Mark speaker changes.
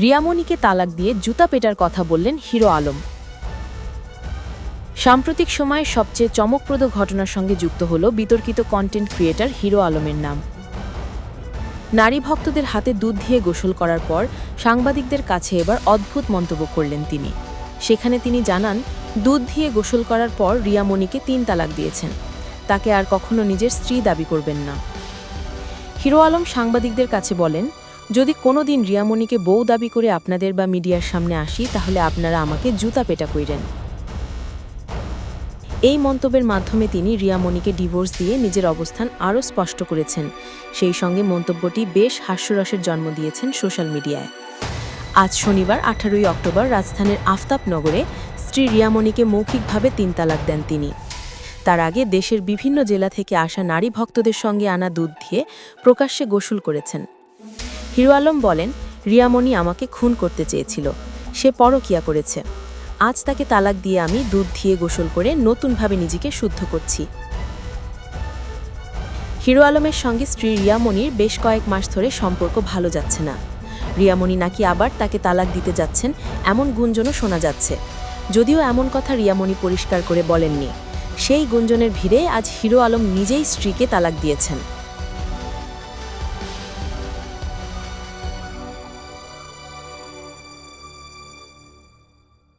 Speaker 1: রিয়ামণিকে তালাক দিয়ে জুতা পেটার কথা বললেন হিরো আলম। সাম্প্রতিক সময়ে সবচেয়ে চমকপ্রদ ঘটনার সঙ্গে যুক্ত হল বিতর্কিত কন্টেন্ট ক্রিয়েটর হিরো আলমের নাম। নারী ভক্তদের হাতে দুধ দিয়ে গোসল করার পর সাংবাদিকদের কাছে এবার অদ্ভুত মন্তব্য করলেন তিনি। সেখানে তিনি জানান, দুধ দিয়ে গোসল করার পর রিয়ামণিকে তিন তালাক দিয়েছেন। তাকে আর কখনো নিজের স্ত্রী দাবি করবেন না। হিরো আলম সাংবাদিকদের কাছে বলেন, যদি কোনো দিন রিয়ামণিকে বউ দাবি করে আপনাদের বা মিডিয়ার সামনে আসি, তাহলে আপনারা আমাকে জুতা পেটা কইরেন। এই মন্তব্যের মাধ্যমে তিনি রিয়ামণিকে ডিভোর্স দিয়ে নিজের অবস্থান আরও স্পষ্ট করেছেন। সেই সঙ্গে মন্তব্যটি বেশ হাস্যরসের জন্ম দিয়েছেন সোশ্যাল মিডিয়ায়। আজ শনিবার, আঠারোই অক্টোবর, রাজধানীর আফতাবনগরে স্ত্রী রিয়ামণিকে মৌখিকভাবে তিন তালাক দেন তিনি। তার আগে দেশের বিভিন্ন জেলা থেকে আসা নারী ভক্তদের সঙ্গে আনা দুধ দিয়ে প্রকাশ্যে গোসল করেছেন। হিরো আলম বলেন, রিয়ামণি আমাকে খুন করতে চেয়েছিল। সে পরকিয়া করেছে। আজ তাকে তালাক দিয়ে আমি দুধ দিয়ে গোসল করে নতুনভাবে নিজেকে শুদ্ধ করছি। হিরো আলমের সঙ্গে স্ত্রী রিয়ামণির বেশ কয়েক মাস ধরে সম্পর্ক ভালো যাচ্ছে না। রিয়ামণি নাকি আবার তাকে তালাক দিতে যাচ্ছেন, এমন গুঞ্জনও শোনা যাচ্ছে। যদিও এমন কথা রিয়ামণি পরিষ্কার করে বলেননি। সেই গুঞ্জনের ভিড়ে আজ হিরো আলম নিজেই স্ত্রীকে তালাক দিয়েছেন।